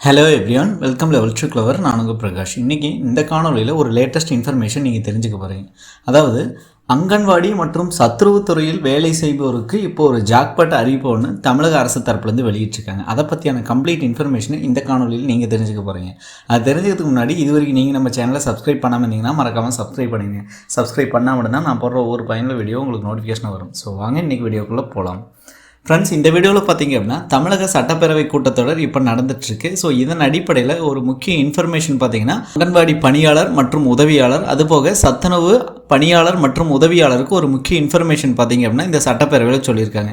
Hello everyone welcome level to clever நானுங்க பிரகாஷ். இன்றைக்கி இந்த காணொலியில் ஒரு லேட்டஸ்ட் இன்ஃபர்மேஷன் நீங்கள் தெரிஞ்சுக்க போகிறீங்க அதாவது அங்கன்வாடி மற்றும் சத்ருவுத்துறையில் வேலை செய்பவருக்கு இப்போ ஒரு ஜாக்பாட் அறிவிப்பு ஒன்று தமிழக அரசு தரப்புலேருந்து வெளியிட்டிருக்காங்க. அதை பற்றியான கம்ப்ளீட் இன்ஃபர்மேஷனை இந்த காணொலியில் நீங்கள் தெரிஞ்சுக்க போகிறீங்க அது தெரிஞ்சதுக்கு முன்னாடி இது வரைக்கும் நீங்கள் நம்ம சேனலை சப்ஸ்கிரைப் பண்ணாமல் இருந்தீங்கன்னா மறக்காமல் சப்ஸ்கிரைப் பண்ணுங்க சப்ஸ்கிரைப் பண்ணால் மட்டும்தான் நான் போடுற ஒவ்வொரு பயனுள்ள வீடியோ உங்களுக்கு நோட்டிஃபிகேஷன் வரும். ஸோ வாங்க இன்றைக்கி வீடியோக்குள்ளே போகலாம் ஃப்ரெண்ட்ஸ் இந்த வீடியோவில் பார்த்தீங்க அப்படின்னா தமிழக சட்டப்பேரவை கூட்டத்தொடர் இப்போ நடந்துட்டுருக்கு. ஸோ இதன் அடிப்படையில் ஒரு முக்கிய இன்ஃபர்மேஷன் பார்த்தீங்கன்னா அங்கன்வாடி பணியாளர் மற்றும் உதவியாளர் அதுபோக சத்துணவு பணியாளர் மற்றும் உதவியாளருக்கு ஒரு முக்கிய இன்ஃபர்மேஷன் பார்த்தீங்க அப்படின்னா இந்த சட்டப்பேரவையில் சொல்லியிருக்காங்க.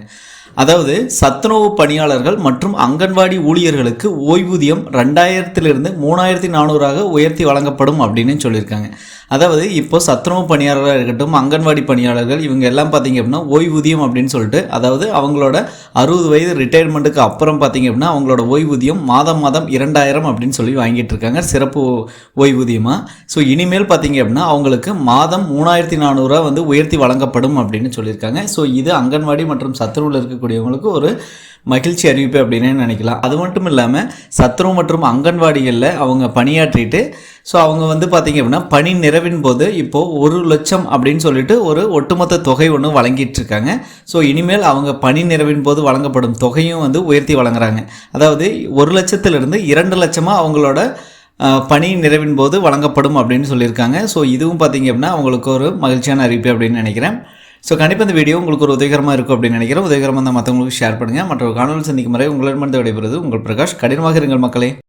அதாவது சத்துணவு பணியாளர்கள் மற்றும் அங்கன்வாடி ஊழியர்களுக்கு ஓய்வூதியம் ரெண்டாயிரத்திலிருந்து மூணாயிரத்தி நானூறாக உயர்த்தி வழங்கப்படும் அப்படின்னு சொல்லியிருக்காங்க. அதாவது இப்போ சத்துணவு பணியாளராக இருக்கட்டும் அங்கன்வாடி பணியாளர்கள் இவங்க எல்லாம் பார்த்தீங்க அப்படின்னா ஓய்வூதியம் அப்படின்னு சொல்லிட்டு அதாவது அவங்களோட அறுபது வயது ரிட்டையர்மெண்ட்டுக்கு அப்புறம் பார்த்தீங்க அப்படின்னா அவங்களோட ஓய்வூதியம் மாதம் மாதம் இரண்டாயிரம் அப்படின்னு சொல்லி வாங்கிட்டு இருக்காங்க சிறப்பு ஓய்வூதியமாக ஸோ இனிமேல் பார்த்தீங்க அப்படின்னா அவங்களுக்கு மாதம் மூணாயிரத்தி நானூறுரூவா வந்து உயர்த்தி வழங்கப்படும் அப்படின்னு சொல்லியிருக்காங்க. ஸோ இது அங்கன்வாடி மற்றும் சத்துணவில் இருக்கக்கூடியவங்களுக்கு ஒரு மகிழ்ச்சி அறிவிப்பு அப்படின்னு நினைக்கலாம். அது மட்டும் இல்லாமல் சத்துணவு மற்றும் அங்கன்வாடிகளில் அவங்க பணியாற்றிட்டு ஸோ அவங்க வந்து பார்த்திங்க அப்படின்னா பணி நிறைவின் போது இப்போது ஒரு லட்சம் அப்படின்னு சொல்லிட்டு ஒரு ஒட்டுமொத்த தொகை ஒன்று வழங்கிட்டு இருக்காங்க ஸோ இனிமேல் அவங்க பணி நிறைவின் போது வழங்கப்படும் தொகையும் வந்து உயர்த்தி வழங்குறாங்க. அதாவது ஒரு லட்சத்திலிருந்து இரண்டு லட்சமாக அவங்களோட பணி நிறைவின் போது வழங்கப்படும் அப்படின்னு சொல்லியிருக்காங்க. ஸோ இதுவும் பார்த்தீங்க அப்படின்னா அவங்களுக்கு ஒரு மகிழ்ச்சியான அறிவிப்பு அப்படின்னு நினைக்கிறேன். ஸோ கண்டிப்பாக இந்த வீடியோ உங்களுக்கு ஒரு உதவிகரமாக இருக்கும் அப்படின்னு நினைக்கிறேன். உதவிகரமாக தான் மற்றவங்களுக்கு ஷேர் பண்ணுங்கள் மற்ற காணொலி சந்திக்கும் முறை உங்களிடமிருந்து விடைபெறுவது உங்கள் பிரகாஷ். கடினமாக இருங்கள் மக்களே.